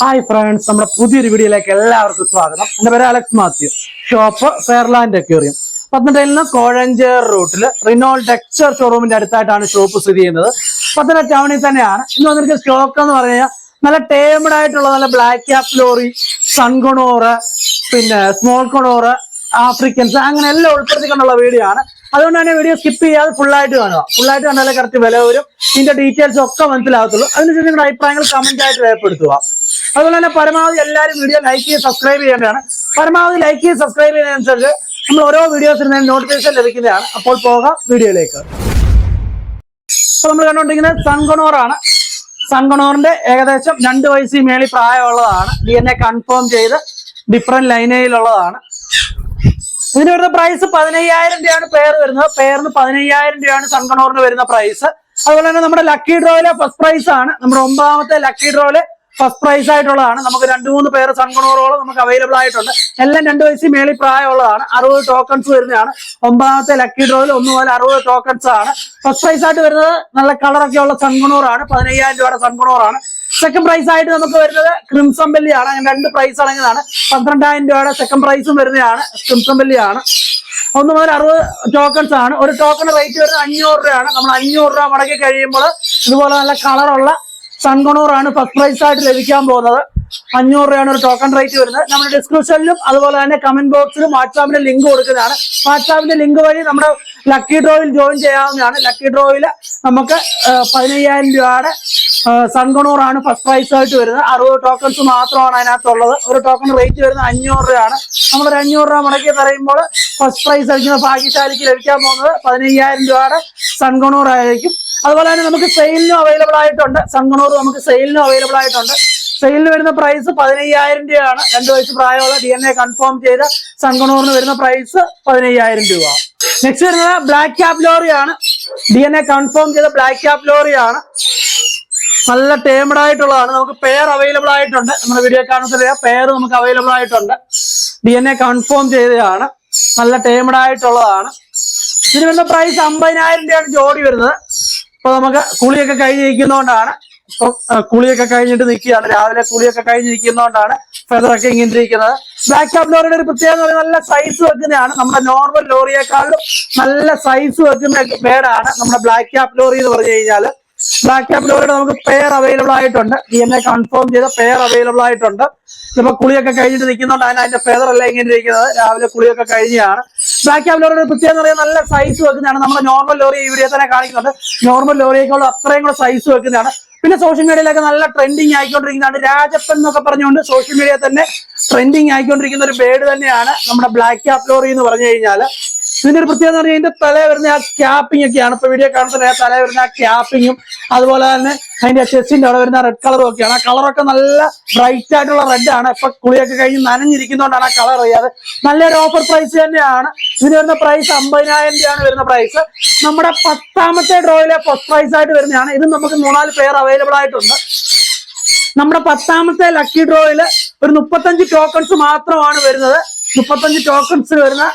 Hi friends നമ്മുടെ പുതിയൊരു വീഡിയോയിലേക്ക് എല്ലാവർക്കും സ്വാഗതം. എന്റെ പേര് Alex Mathew. Shop Fairland aquarium പത്തനംതിട്ടയിൽ നിന്ന് കോഴഞ്ചേർ റൂട്ടിൽ റിനോൾ ടെക്സ്ചർ ഷോറൂമിന്റെ അടുത്തായിട്ടാണ് ഷോപ്പ് സ്ഥിതി ചെയ്യുന്നത്. പത്തനംതിട്ട ടൗണിൽ തന്നെയാണ്. ഇന്ന് വന്നിരിക്കുന്ന സ്റ്റോക്ക് എന്ന് പറഞ്ഞു കഴിഞ്ഞാൽ നല്ല ടേമഡ് ആയിട്ടുള്ള നല്ല ബ്ലാക്ക് ക്യാപ് ലോറി സൺകൊണോറ് പിന്നെ സ്മോൾ കൊണോറ് ആഫ്രിക്കൻസ് അങ്ങനെ എല്ലാം ഉൾപ്പെടുത്തിക്കൊണ്ടുള്ള വീഡിയോ ആണ്. അതുകൊണ്ട് തന്നെ വീഡിയോ സ്കിപ്പ് ചെയ്യാതെ ഫുൾ ആയിട്ട് കാണുക. ഫുൾ ആയിട്ട് കണ്ടാലേ കറക്റ്റ് വില വരും. ഇതിന്റെ ഡീറ്റെയിൽസ് ഒക്കെ മനസ്സിലാകത്തുള്ളൂ. അതിനുശേഷം നിങ്ങളുടെ അഭിപ്രായങ്ങൾ കമന്റ് ആയിട്ട് രേഖപ്പെടുത്തുക. അതുപോലെ തന്നെ പരമാവധി എല്ലാവരും വീഡിയോ ലൈക്ക് ചെയ്ത് സബ്സ്ക്രൈബ് ചെയ്യേണ്ടതാണ്. പരമാവധി ലൈക്ക് ചെയ്ത് സബ്സ്ക്രൈബ് ചെയ്യുന്നതനുസരിച്ച് നമ്മൾ ഓരോ വീഡിയോസ് ഇരുന്നതിന് നോട്ടിഫിക്കേഷൻ ലഭിക്കുന്നതാണ്. അപ്പോൾ പോകാം വീഡിയോയിലേക്ക്. നമ്മൾ കണ്ടുകൊണ്ടിരിക്കുന്നത് സങ്കണോറാണ് സങ്കണോറിന്റെ ഏകദേശം രണ്ട് വയസ്സിൽ മേളി പ്രായമുള്ളതാണ്. ഡി എൻ എ കൺഫേം ചെയ്ത് ഡിഫറെന്റ് ലൈനയിലുള്ളതാണ് ഇതിന് വരുന്ന പ്രൈസ് പതിനയ്യായിരം രൂപയാണ് പെയർ വരുന്നത്. പെയറിന് പതിനയ്യായിരം രൂപയാണ് സങ്കണോറിന് വരുന്ന പ്രൈസ് അതുപോലെ തന്നെ നമ്മുടെ ലക്കി ഡ്രോയിലെ ഫസ്റ്റ് പ്രൈസ് ആണ്. നമ്മുടെ ഒമ്പതാമത്തെ ലക്കി ഡ്രോയിലെ ഫസ്റ്റ് പ്രൈസ് ആയിട്ടുള്ളതാണ്. നമുക്ക് രണ്ട് മൂന്ന് പേര് സൺകണോറുകളും നമുക്ക് അവൈലബിൾ ആയിട്ടുണ്ട്. എല്ലാം രണ്ട് വയസ്സിൽ മേളിൽ പ്രായമുള്ളതാണ്. അറുപത് ടോക്കൺസ് വരുന്നതാണ്. ഒമ്പതാമത്തെ ലക്കി ഡ്രോയിൽ ഒന്ന് പോലെ അറുപത് ടോക്കൺസ് ആണ്. ഫസ്റ്റ് പ്രൈസ് ആയിട്ട് വരുന്നത് നല്ല കളറൊക്കെ ഉള്ള സൺകണോറാണ് പതിനയ്യായിരം രൂപയുടെ സൺകണോറാണ് സെക്കൻഡ് പ്രൈസ് ആയിട്ട് നമുക്ക് വരുന്നത് ക്രിംസം ബെല്ലിയാണ് അങ്ങനെ രണ്ട് പ്രൈസ് അടങ്ങുന്നതാണ്. പന്ത്രണ്ടായിരം രൂപയുടെ സെക്കൻഡ് പ്രൈസും വരുന്നതാണ്. ക്രിംസം ബെല്ലിയാണ് ഒന്ന് മുതൽ അറുപത് ടോക്കൺസ് ആണ്. ഒരു ടോക്കൺ റേറ്റ് വരുന്നത് അഞ്ഞൂറ് രൂപയാണ്. നമ്മൾ അഞ്ഞൂറ് രൂപ മടക്കി കഴിയുമ്പോൾ ഇതുപോലെ നല്ല കളറുള്ള സൺകൊണൂറാണ് ഫസ്റ്റ് പ്രൈസ് ആയിട്ട് ലഭിക്കാൻ പോകുന്നത്. അഞ്ഞൂറ് രൂപയാണ് ഒരു ടോക്കൺ റേറ്റ് വരുന്നത്. നമ്മുടെ ഡിസ്ക്രിപ്ഷനിലും അതുപോലെ തന്നെ കമന്റ് ബോക്സിലും വാട്സാപ്പിന്റെ ലിങ്ക് കൊടുക്കുന്നതാണ്. വാട്സാപ്പിന്റെ ലിങ്ക് വഴി നമ്മുടെ ലക്കി ഡ്രോയിൽ ജോയിൻ ചെയ്യാവുന്നതാണ്. ലക്കി ഡ്രോയിൽ നമുക്ക് പതിനയ്യായിരം രൂപയുടെ സൺകൊണൂറാണ് ഫസ്റ്റ് പ്രൈസ് ആയിട്ട് വരുന്നത്. അറുപത് ടോക്കൺസ് മാത്രമാണ് അതിനകത്തുള്ളത്. ഒരു ടോക്കൺ റേറ്റ് വരുന്നത് അഞ്ഞൂറ് രൂപയാണ്. നമ്മളൊരു അഞ്ഞൂറ് രൂപ മുടക്കി പറയുമ്പോൾ ഫസ്റ്റ് പ്രൈസ് അടിക്കുന്ന ഭാഗ്യശാലിക്ക് ലഭിക്കാൻ പോകുന്നത് പതിനയ്യായിരം രൂപയുടെ സൺകൊണൂർ ആയിരിക്കും അതുപോലെ തന്നെ നമുക്ക് സെയിലിനും അവൈലബിൾ ആയിട്ടുണ്ട്. സംഗണൂർ നമുക്ക് സെയിലിനും അവൈലബിൾ ആയിട്ടുണ്ട്. സെയിലിന് വരുന്ന പ്രൈസ് പതിനയ്യായിരം രൂപയാണ്. രണ്ട് വയസ്സ് പ്രായമുള്ള ഡി എൻ എ കൺഫേം ചെയ്ത സംഗണൂറിന് വരുന്ന പ്രൈസ് പതിനയ്യായിരം രൂപ. നെക്സ്റ്റ് വരുന്നത് ബ്ലാക്ക് ക്യാപ് ലോറിയാണ് ഡി എൻ എ കൺഫേം ചെയ്ത ബ്ലാക്ക് ക്യാപ് ലോറിയാണ് നല്ല ടേമഡ് ആയിട്ടുള്ളതാണ്. നമുക്ക് പെയർ അവൈലബിൾ ആയിട്ടുണ്ട്. നമ്മുടെ വീഡിയോ കാണുന്ന പെയർ നമുക്ക് അവൈലബിൾ ആയിട്ടുണ്ട്. ഡി എൻ എ കൺഫേം ചെയ്തതാണ്. നല്ല ടേമഡ് ആയിട്ടുള്ളതാണ്. ഇതിന് വരുന്ന പ്രൈസ് അമ്പതിനായിരം രൂപയാണ് ജോഡി വരുന്നത്. അപ്പൊ നമുക്ക് കുളിയൊക്കെ കഴിഞ്ഞിരിക്കുന്നതുകൊണ്ടാണ് ഇപ്പൊ കുളിയൊക്കെ കഴിഞ്ഞിട്ട് നിൽക്കുകയാണ്. രാവിലെ കുളിയൊക്കെ കഴിഞ്ഞിരിക്കുന്നതുകൊണ്ടാണ് ഫെദറൊക്കെ ഇങ്ങനെ ഇരിക്കുന്നത്. ബ്ലാക്ക് ടോപ്പ് ലോറിയുടെ ഒരു പ്രത്യേകത നല്ല സൈസ് വെക്കുന്നതാണ്. നമ്മുടെ നോർമൽ ലോറിയേക്കാളും നല്ല സൈസ് വെക്കുന്ന പേരാണ് നമ്മുടെ ബ്ലാക്ക് ടോപ്പ് ലോറി എന്ന് പറഞ്ഞു കഴിഞ്ഞാൽ. ബ്ലാക്ക് നമുക്ക് പെയർ അവൈലബിൾ ആയിട്ടുണ്ട്. ഡി എൻ എ കൺഫേം ചെയ്ത പെയർ അവൈലബിൾ ആയിട്ടുണ്ട്. ഇപ്പൊ കുളിയൊക്കെ കഴിഞ്ഞിട്ട് നിൽക്കുന്നുണ്ട് അതിന് അതിന്റെ ഫെദർ അല്ല ഇങ്ങനെ ഇരിക്കുന്നത്. രാവിലെ കുളിയൊക്കെ കഴിഞ്ഞാണ്. ബ്ലാക്ക് അവരോട് ലോറിയുടെ പ്രത്യേകത എന്ന് പറയുന്നത് നല്ല സൈസ് വെക്കുന്നതാണ്. നമ്മുടെ നോർമൽ ലോറി ഈ വീഡിയോ തന്നെ കാണിക്കുന്നുണ്ട്. നോർമൽ ലോറിയേക്കാളും അത്രയും കൂടെ സൈസ് വെക്കുന്നതാണ്. പിന്നെ സോഷ്യൽ മീഡിയയിലൊക്കെ നല്ല ട്രെൻഡിങ് ആയിക്കൊണ്ടിരിക്കുന്നതാണ്. രാജപ്പൻ എന്നൊക്കെ പറഞ്ഞുകൊണ്ട് സോഷ്യൽ മീഡിയ തന്നെ ട്രെൻഡിങ് ആയിക്കൊണ്ടിരിക്കുന്ന ഒരു ബേഡ് തന്നെയാണ് നമ്മുടെ ബ്ലാക്ക് ക്യാപ് ലോറി എന്ന് പറഞ്ഞു കഴിഞ്ഞാൽ ഇതിന്റെ ഒരു പ്രത്യേകത പറഞ്ഞാൽ ഇതിന്റെ തല വരുന്ന ആ ക്യാപ്പിംഗ് ഒക്കെയാണ്. ഇപ്പൊ വീഡിയോ കാണുന്ന തല വരുന്ന ആ ക്യാപ്പിങ്ങും അതുപോലെ തന്നെ അതിന്റെ ചെസ്റ്റിന്റെ അവിടെ വരുന്ന റെഡ് കളറും ഒക്കെയാണ്. ആ കളറൊക്കെ നല്ല ബ്രൈറ്റ് ആയിട്ടുള്ള റെഡ് ആണ്. ഇപ്പൊ കുളിയൊക്കെ കഴിഞ്ഞ് നനഞ്ഞിരിക്കുന്നതുകൊണ്ടാണ് ആ കളർ അറിയാത്. നല്ലൊരു ഓഫർ പ്രൈസ് തന്നെയാണ്. ഇതിന് വരുന്ന പ്രൈസ് അമ്പതിനായിരം രൂപയാണ് വരുന്ന പ്രൈസ് നമ്മുടെ പത്താമത്തെ ഡ്രോയിലെ ഫസ്റ്റ് പ്രൈസ് ആയിട്ട് വരുന്നതാണ്. ഇത് നമുക്ക് മൂന്നാൽ പേർ അവൈലബിൾ ആയിട്ടുണ്ട്. നമ്മുടെ പത്താമത്തെ ലക്കി ഡ്രോയിൽ ഒരു മുപ്പത്തഞ്ച് ടോക്കൺസ് മാത്രമാണ് വരുന്നത്. മുപ്പത്തഞ്ച് ടോക്കൺസ് വരുന്ന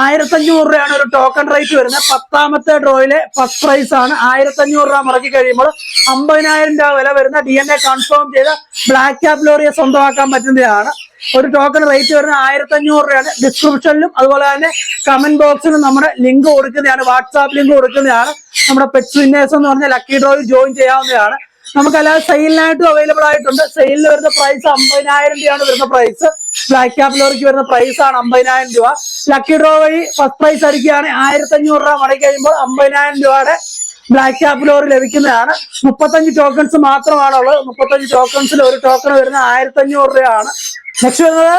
ആയിരത്തഞ്ഞൂറ് രൂപയാണ് ഒരു ടോക്കൺ റേറ്റ് വരുന്നത്. പത്താമത്തെ ഡ്രോയിലെ ഫസ്റ്റ് പ്രൈസ് ആണ്. ആയിരത്തഞ്ഞൂറ് രൂപ മുടക്കി കഴിയുമ്പോൾ അമ്പതിനായിരം രൂപ വില വരുന്ന ഡി എൻ എ കൺഫേം ചെയ്ത ബ്ലാക്ക് ക്യാപ് ലോറിയെ സ്വന്തമാക്കാൻ പറ്റുന്നതാണ്. ഒരു ടോക്കൺ റേറ്റ് വരുന്നത് ആയിരത്തഞ്ഞൂറ് രൂപയാണ്. ഡിസ്ക്രിപ്ഷനിലും അതുപോലെ തന്നെ കമന്റ് ബോക്സിലും നമ്മുടെ ലിങ്ക് കൊടുക്കുന്നതാണ്. വാട്സാപ്പ് ലിങ്ക് കൊടുക്കുന്നതാണ്. നമ്മുടെ പെറ്റ് വിന്നേഴ്സ് എന്ന് പറഞ്ഞ ലക്കി ഡ്രോയിൽ ജോയിൻ ചെയ്യാവുന്നതാണ്. നമുക്കല്ലാതെ സെയിലിനായിട്ടും അവൈലബിൾ ആയിട്ടുണ്ട്. സെയിലിൽ വരുന്ന പ്രൈസ് അമ്പതിനായിരം രൂപയാണ് വരുന്ന പ്രൈസ് ബ്ലാക്ക് ക്യാപ് ലോറിക്ക് വരുന്ന പ്രൈസ് ആണ് അമ്പതിനായിരം രൂപ. ലക്കി ഡ്രോ വഴി ഫസ്റ്റ് പ്രൈസ് അടിക്കുകയാണെങ്കിൽ ആയിരത്തി അഞ്ഞൂറ് രൂപ മടക്കി കഴിയുമ്പോൾ അമ്പതിനായിരം രൂപയുടെ ബ്ലാക്ക് ക്യാപ് ലോറി ലഭിക്കുന്നതാണ്. മുപ്പത്തഞ്ച് ടോക്കൺസ് മാത്രമാണുള്ളത്. മുപ്പത്തഞ്ച് ടോക്കൺസിൽ ഒരു ടോക്കൺ വരുന്ന ആയിരത്തി അഞ്ഞൂറ് രൂപയാണ്. നെക്സ്റ്റ് വരുന്നത്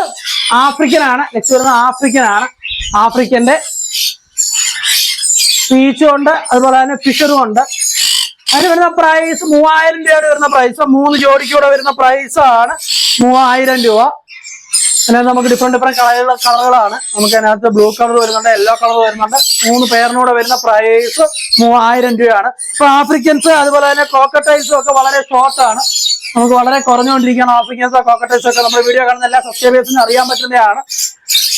ആഫ്രിക്കൻ ആണ് നെക്സ്റ്റ് വരുന്നത് ആഫ്രിക്കൻ ആണ് ആഫ്രിക്കന്റെ പീച്ചും ഉണ്ട്. അതുപോലെ തന്നെ ഫിഷറും ഉണ്ട്. അതിന് വരുന്ന പ്രൈസ് മൂവായിരം രൂപയുടെ വരുന്ന പ്രൈസ് മൂന്ന് ജോഡിക്കൂടെ വരുന്ന പ്രൈസ് ആണ് മൂവായിരം രൂപ. പിന്നെ നമുക്ക് ഡിഫറെന്റ് ഡിഫറെന്റ് കളറുള്ള കളറുകളാണ് നമുക്ക് അതിനകത്ത് ബ്ലൂ കളർ വരുന്നുണ്ട് യെല്ലോ കളർ വരുന്നുണ്ട്. മൂന്ന് പേരിനൂടെ വരുന്ന പ്രൈസ് മൂവായിരം രൂപയാണ്. ഇപ്പൊ ആഫ്രിക്കൻസ് അതുപോലെ തന്നെ കോക്കട്ടൈൽസും ഒക്കെ വളരെ ഷോർട്ടാണ് നമുക്ക് വളരെ കുറഞ്ഞുകൊണ്ടിരിക്കുകയാണ് ആഫ്രിക്കൻസ് കോക്കട്ടൈൽസ് ഒക്കെ. നമ്മുടെ വീഡിയോ കാണുന്ന എല്ലാ സബ്സ്ക്രൈബേഴ്സിനും അറിയാൻ പറ്റുന്നതാണ്.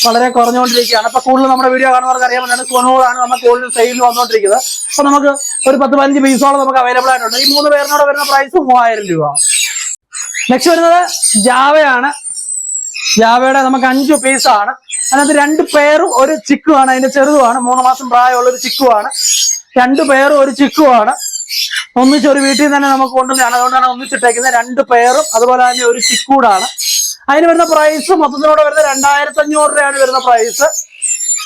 വളരെ കുറഞ്ഞുകൊണ്ടിരിക്കുകയാണ്. അപ്പൊ കൂടുതൽ നമ്മുടെ വീഡിയോ കാണുന്നവർക്ക് അറിയാൻ കൊണൂറാണ് നമ്മൾ കൂടുതൽ സെയിലിൽ വന്നുകൊണ്ടിരിക്കുന്നത്. അപ്പൊ നമുക്ക് ഒരു പത്ത് പതിനഞ്ച് പീസോളം നമുക്ക് അവൈലബിൾ ആയിട്ടുണ്ട്. ഈ മൂന്ന് പേരിനോട് വരുന്ന പ്രൈസ് മൂവായിരം രൂപ. നെക്സ്റ്റ് വരുന്നത് ജാവയാണ്. ജാവയുടെ നമുക്ക് അഞ്ചു പീസാണ് അതിനകത്ത് രണ്ട് പേരും ഒരു ചിക്കുമാണ് അതിന്റെ ചെറുതുമാണ്. മൂന്ന് മാസം പ്രായമുള്ള ഒരു ചിക്കുമാണ് രണ്ട് പേരും ഒരു ചിക്കുമാണ് ഒന്നിച്ച് ഒരു വീട്ടിൽ തന്നെ നമുക്ക് കൊണ്ടുവന്നതാണ്. അതുകൊണ്ടാണ് ഒന്നിച്ചിട്ടേക്കുന്നത്. രണ്ട് പേരും അതുപോലെ തന്നെ ഒരു ചിക്കൂടാണ്. അതിന് വരുന്ന പ്രൈസ് മൊത്തത്തിലൂടെ വരുന്ന രണ്ടായിരത്തി അഞ്ഞൂറ് രൂപയാണ് വരുന്ന പ്രൈസ്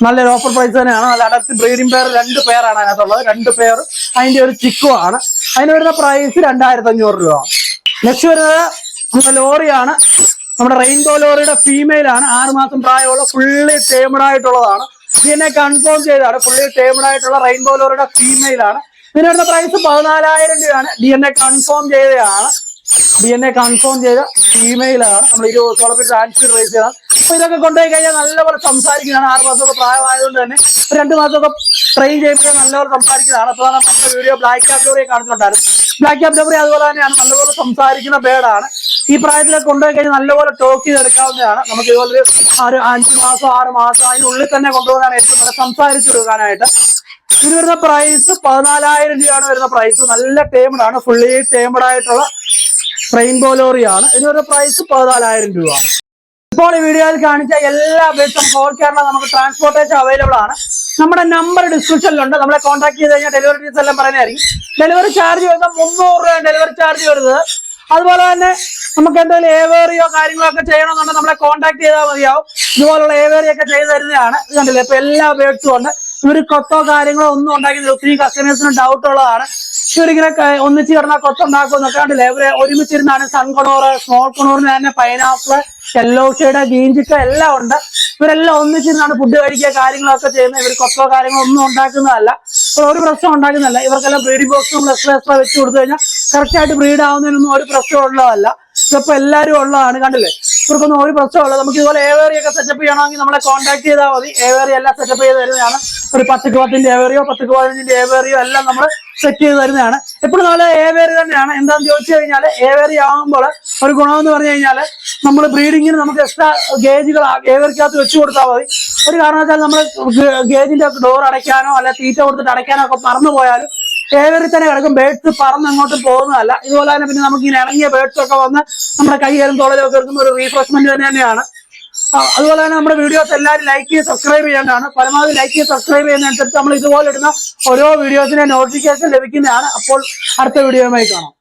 നല്ലൊരു ഓഫർ പ്രൈസ് തന്നെയാണ്. നല്ല അടർത്തി ബ്രീഡിംഗ് പെയർ രണ്ട് പേരാണ് അതിനകത്തുള്ളത്. രണ്ട് പേർ അതിന്റെ ഒരു ചിക്കുമാണ് അതിന് വരുന്ന പ്രൈസ് രണ്ടായിരത്തി അഞ്ഞൂറ് രൂപ. നെക്സ്റ്റ് വരുന്നത് നമ്മുടെ ലോറിയാണ് നമ്മുടെ റെയിൻബോ ലോറിയുടെ ഫീമെയിൽ ആണ്. ആറ് മാസം പ്രായമുള്ള ഫുള്ളി ടേമഡ് ആയിട്ടുള്ളതാണ്. ഇതിനെ കൺഫേം ചെയ്താണ് ഫുള്ളി ടേമഡ് ആയിട്ടുള്ള റെയിൻബോ ലോറിയുടെ ഫീമെയിൽ ആണ്. ഇതിന് വരുന്ന പ്രൈസ് പതിനാലായിരം രൂപയാണ്. ഡി എൻ എ കൺഫേം ചെയ്തതാണ്. ഡി എൻ എ കൺഫേം ചെയ്ത ഫീമെയിൽ ആണ്. നമ്മൾ ഇരുപത് ദിവസത്തോളം ട്രാൻസ്ഫർ റേസ് ചെയ്യണം. അപ്പൊ ഇതൊക്കെ കൊണ്ടുപോയി കഴിഞ്ഞാൽ നല്ലപോലെ സംസാരിക്കുന്നതാണ്. ആറ് മാസമൊക്കെ പ്രായമായതുകൊണ്ട് തന്നെ രണ്ട് മാസമൊക്കെ ട്രെയിൻ ചെയ്യുമ്പോൾ നല്ലപോലെ സംസാരിക്കുന്നതാണ്. അപ്പോൾ നമ്മുടെ വീഡിയോ ബ്ലാക്ക് ക്യാപ് ലോറിയെ കാണിച്ചിട്ടുണ്ടായിരുന്നു ബ്ലാക്ക് ക്യാപ് ലോറി അതുപോലെ തന്നെയാണ്. നല്ലപോലെ സംസാരിക്കുന്ന ബേഡാണ് ഈ പ്രായത്തിലൊക്കെ കൊണ്ടുപോയി കഴിഞ്ഞാൽ നല്ലപോലെ ടോക്ക് ചെയ്തെടുക്കാവുന്നതാണ്. നമുക്ക് ഇതുപോലെ ഒരു അഞ്ച് മാസം ആറ് മാസം അതിനുള്ളിൽ തന്നെ കൊണ്ടുപോകാനാണ് ഏറ്റവും നല്ല സംസാരിച്ചെടുക്കാനായിട്ട് ഇത് വരുന്ന പ്രൈസ് പതിനാലായിരം രൂപയാണ് വരുന്ന പ്രൈസ് നല്ല ടേമഡാണ് ഫുള്ളി ടേമഡ് ആയിട്ടുള്ള റെയിൻബോ ലോറിയാണ് ഇതിനൊരു പ്രൈസ് പതിനാലായിരം രൂപ. ഇപ്പോൾ ഈ വീഡിയോയിൽ കാണിച്ച എല്ലാ ബസ്സും ഹോൾ കേരള നമുക്ക് ട്രാൻസ്പോർട്ടേഷൻ അവൈലബിൾ ആണ്. നമ്മുടെ നമ്പർ ഡിസ്ക്രിപ്ഷനിലുണ്ട് നമ്മളെ കോൺടാക്ട് ചെയ്ത് കഴിഞ്ഞാൽ ഡെലിവറി ഫീസ് എല്ലാം പറയുന്നതായിരിക്കും. ഡെലിവറി ചാർജ് വരുന്നത് മുന്നൂറ് രൂപയാണ് ഡെലിവറി ചാർജ് വരുന്നത്. അതുപോലെ തന്നെ നമുക്ക് എന്തെങ്കിലും ഏവേറിയോ കാര്യങ്ങളോ ഒക്കെ ചെയ്യണമെന്നുണ്ടെങ്കിൽ നമ്മളെ കോൺടാക്ട് ചെയ്താൽ മതിയാവും. ഇതുപോലുള്ള ഏവേറിയോ ഒക്കെ ചെയ്ത് തരുന്നതാണ്. കണ്ടില്ലേ? ഇപ്പൊ എല്ലാ ബേഡ്സും ഉണ്ട്. ഇവർ കൊത്തോ കാര്യങ്ങളോ ഒന്നും ഉണ്ടാക്കി ഒത്തിരി കസ്റ്റമേഴ്സിന് ഡൗട്ട് ഉള്ളതാണ്. ക- ഒന്നിച്ച് കിടന്ന കൊത്തുണ്ടാക്കും എന്നൊക്കെ കണ്ടില്ലേ ഇവർ ഒരുമിച്ചിരുന്നാണ് സൺകണോറ് സ്മോൾ കൊണോറിന് തന്നെ പൈനാപ്പിൾ യെല്ലോ ഷെയ്ഡ് ഗ്രീൻ ചിക്ക എല്ലാം ഉണ്ട്. ഇവരെല്ലാം ഒന്നിച്ചിരുന്നാണ് ഫുഡ് കഴിക്കുക കാര്യങ്ങളൊക്കെ ചെയ്യുന്നത്. ഇവർ കൊത്തോ കാര്യങ്ങളോ ഒന്നും ഉണ്ടാക്കുന്നതല്ല. ഒരു പ്രശ്നം ഉണ്ടാക്കുന്നതല്ല. ഇവർക്കെല്ലാം ബ്രീഡിംഗ് ബോക്സും എക്സ്ട്രാ വെച്ച് കൊടുത്തു കഴിഞ്ഞാൽ കറക്റ്റ് ആയിട്ട് ബ്രീഡ് ആവുന്നതിനൊന്നും ഒരു പ്രശ്നം ഉള്ളതല്ല. ഇതിപ്പോ എല്ലാവരും ഉള്ളതാണ് കണ്ടില്ലേ? ഇവർക്കൊന്നും ഒരു പ്രശ്നമുള്ള നമുക്ക് ഇതുപോലെ ഏവേറിയൊക്കെ സെറ്റപ്പ് ചെയ്യണമെങ്കിൽ നമ്മളെ കോൺടാക്ട് ചെയ്താൽ മതി. ഏവേറി എല്ലാം സെറ്റപ്പ് ചെയ്ത് തരുന്നതാണ്. ഒരു പത്ത് പത്തിന്റെ ഏവേറിയോ പത്ത് പതിനഞ്ചിന്റെ ഏവേറിയോ എല്ലാം നമ്മൾ സെറ്റ് ചെയ്ത് തരുന്നതാണ്. എപ്പോഴും നല്ല ഏവേറി തന്നെയാണ്. എന്താന്ന് ചോദിച്ചു കഴിഞ്ഞാൽ ഏവേറി ആകുമ്പോൾ ഒരു ഗുണമെന്ന് പറഞ്ഞു കഴിഞ്ഞാൽ നമ്മൾ ബ്രീഡിങ്ങിന് നമുക്ക് എക്സ്ട്രാ ഗേജുകൾ ഏവേറിക്കകത്ത് വെച്ചു കൊടുത്താൽ മതി. ഒരു കാരണവശാൽ നമ്മൾ ഗേജിന്റെ ഡോർ അടയ്ക്കാനോ അല്ലെ തീറ്റ കൊടുത്തിട്ട് അടയ്ക്കാനോ ഒക്കെ പറന്നു പോയാലും ഏവരി തന്നെ കിടക്കും. ബേഡ്സ് പറന്ന് അങ്ങോട്ടും പോകുന്നതല്ല. ഇതുപോലെ തന്നെ പിന്നെ നമുക്ക് ഇങ്ങനെ ഇറങ്ങിയ ബേഡ്സ് ഒക്കെ വന്ന് നമ്മുടെ കൈകാലും തോളിലൊക്കെ ഒരു റീഫ്രഷ്മെന്റ് തന്നെ തന്നെയാണ്. അതുപോലെ തന്നെ നമ്മുടെ വീഡിയോസ് എല്ലാവരും ലൈക്ക് ചെയ്ത് സബ്സ്ക്രൈബ് ചെയ്യേണ്ടതാണ്. പരമാവധി ലൈക്ക് ചെയ്ത് സബ്സ്ക്രൈബ് ചെയ്യുന്നതനുസരിച്ച് നമ്മൾ ഇതുപോലെ ഇടുന്ന ഓരോ വീഡിയോസിനെ നോട്ടിഫിക്കേഷൻ ലഭിക്കുന്നതാണ്. അപ്പോൾ അടുത്ത വീഡിയോയുമായി കാണാം.